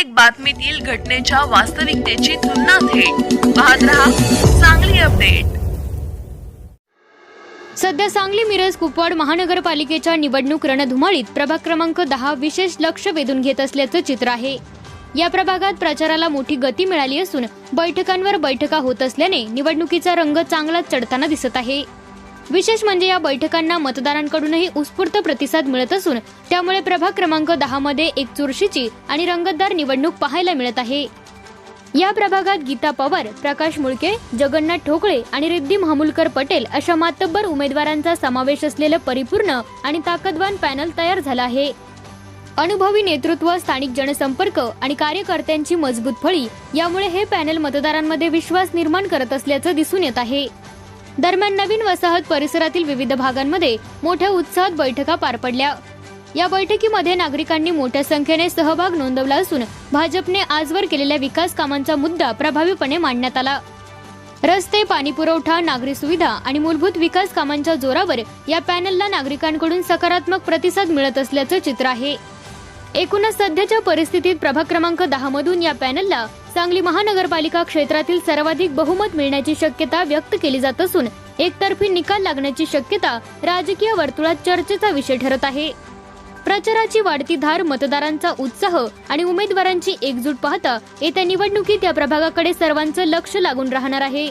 प्रत्येक बातमीतील घटनेच्या वास्तविकतेची तुलना थेट. पाहत रहा चांगली अपडेट. सध्या सांगली मिरज कुपवाड महानगरपालिकेच्या निवडणूक रणधुमाळीत प्रभाग क्रमांक दहा विशेष लक्ष वेधून घेत असल्याचं चित्र आहे. या प्रभागात प्रचाराला मोठी गती मिळाली असून बैठकांवर बैठका होत असल्याने निवडणुकीचा रंग चांगलाच चढताना दिसत आहे. विशेष म्हणजे या बैठकांना मतदारांकडूनही उत्स्फूर्त प्रतिसाद मिळत असून त्यामुळे प्रभाग क्रमांक दहा मध्ये एक चुरशीची आणि रंगतदार निवडणूक पाहायला मिळत आहे. या प्रभागात गीता पवार प्रकाश मुळके जगन्नाथ ठोकळे आणि रिद्धी महामुलकर पटेल अशा मातब्बर उमेदवारांचा समावेश असलेलं परिपूर्ण आणि ताकदवान पॅनल तयार झालं आहे. अनुभवी नेतृत्व स्थानिक जनसंपर्क आणि कार्यकर्त्यांची मजबूत फळी यामुळे हे पॅनल मतदारांमध्ये विश्वास निर्माण करत असल्याचं दिसून येत आहे. दरम्यान नवीन वसाहत परिसरातील विविध भागांमध्ये मोठ्या उत्साहात बैठका पार पडल्या. या बैठकीमध्ये नागरिकांनी मोठ्या संख्येने सहभाग नोंदवला असून भाजपने आजवर केलेल्या विकास कामांचा मुद्दा प्रभावीपणे मांडण्यात आला. रस्ते पाणी पुरवठा नागरी सुविधा आणि मूलभूत विकास कामांच्या जोरावर या पॅनलला नागरिकांकडून सकारात्मक प्रतिसाद मिळत असल्याचं चित्र आहे. एकूणच सध्याच्या परिस्थितीत प्रभाग क्रमांक दहा मधून या पॅनलला सांगली महानगरपालिका क्षेत्रातील सर्वाधिक बहुमत मिळण्याची शक्यता व्यक्त केली जात असून एकतर्फी निकाल लागण्याची शक्यता राजकीय वर्तुळात चर्चेचा विषय ठरत आहे. प्रचाराची वाढती धार मतदारांचा उत्साह आणि उमेदवारांची एकजूट पाहता येत्या निवडणुकीत या प्रभागाकडे सर्वांचं लक्ष लागून राहणार आहे.